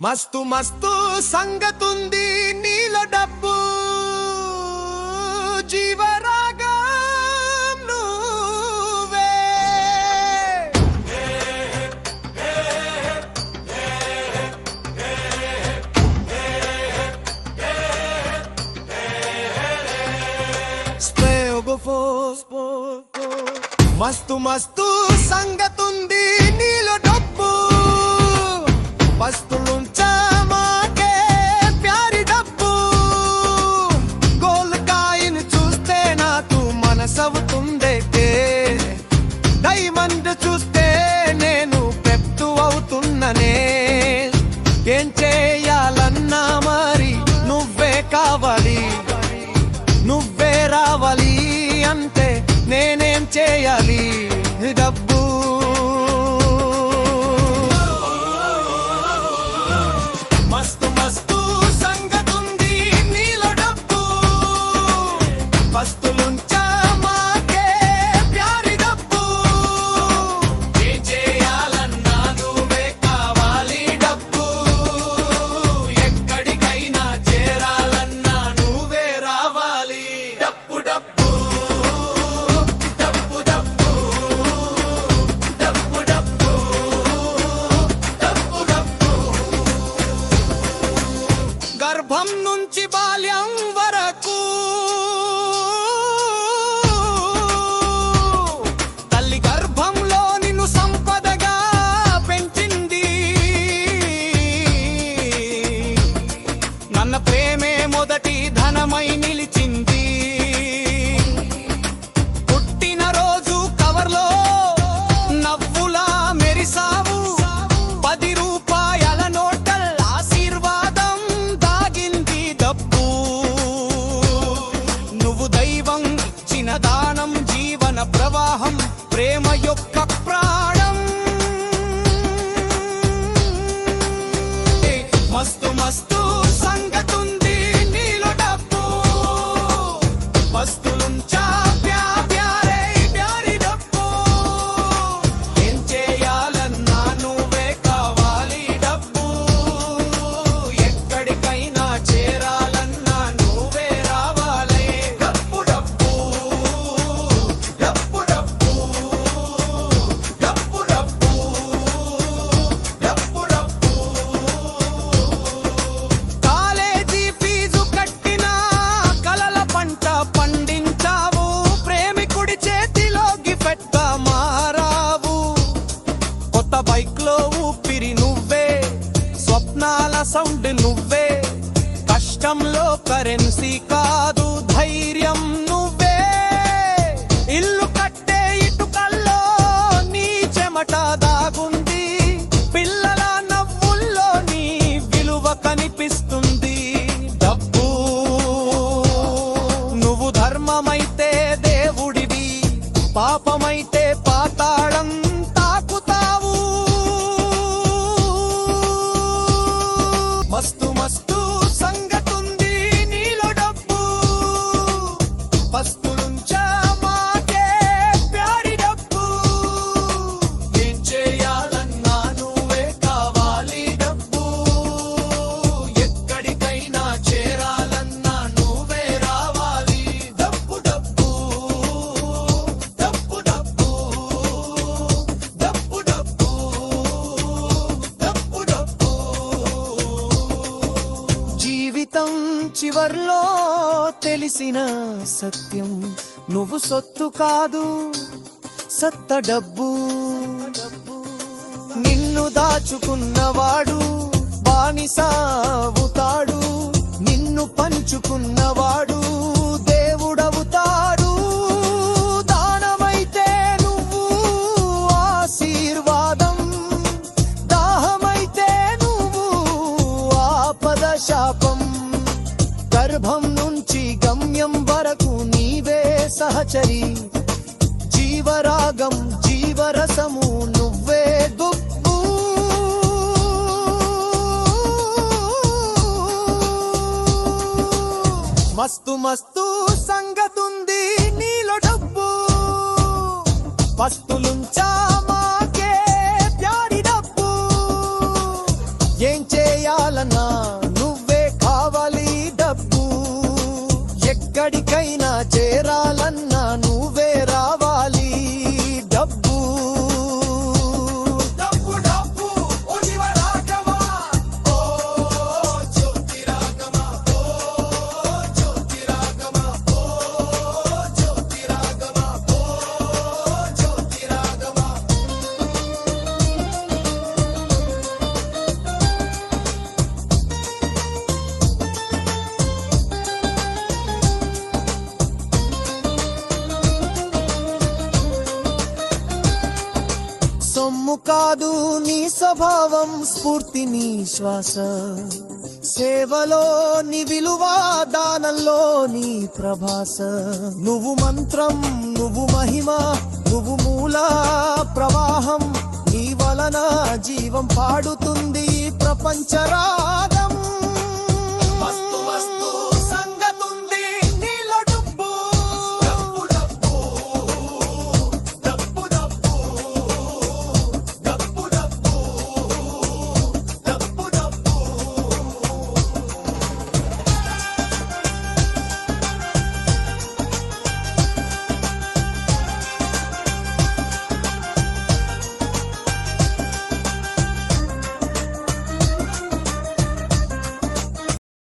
మస్తు మస్తు సంగతుంది నీల డబ్బు. మస్తు మస్తు సంగతుంది నీలో డబ్బు. మస్తులు చేయాలి Chibalia más. కరెన్సీ కాదు ధైర్యం. తెలిసిన సత్యం నువ్వు సొత్తు కాదు సత్త డబ్బు. నిన్ను దాచుకున్నవాడు బానిసావుతాడు నిన్ను పంచుకున్నవాడు దేవుడవుతాడు. దానమైతే నువ్వు ఆశీర్వాదం దాహమైతే నువ్వు ఆపద శాపం. గర్భం నుంచి గమ్యం వరకు నీవే సహచరి. జీవరాగం జీవరసము నువ్వే దుప్పు మస్తు మస్తు సంగతుంది నీలో డబ్బు. పస్తులుంచి కాదు నీ స్వభావం స్ఫూర్తి నీ శ్వాస. సేవలో నీ విలువ దానంలో నీ ప్రభాస. నువ్వు మంత్రం నువ్వు మహిమ నువ్వు మూల ప్రవాహం. నీ వలన జీవం పాడుతుంది ఈ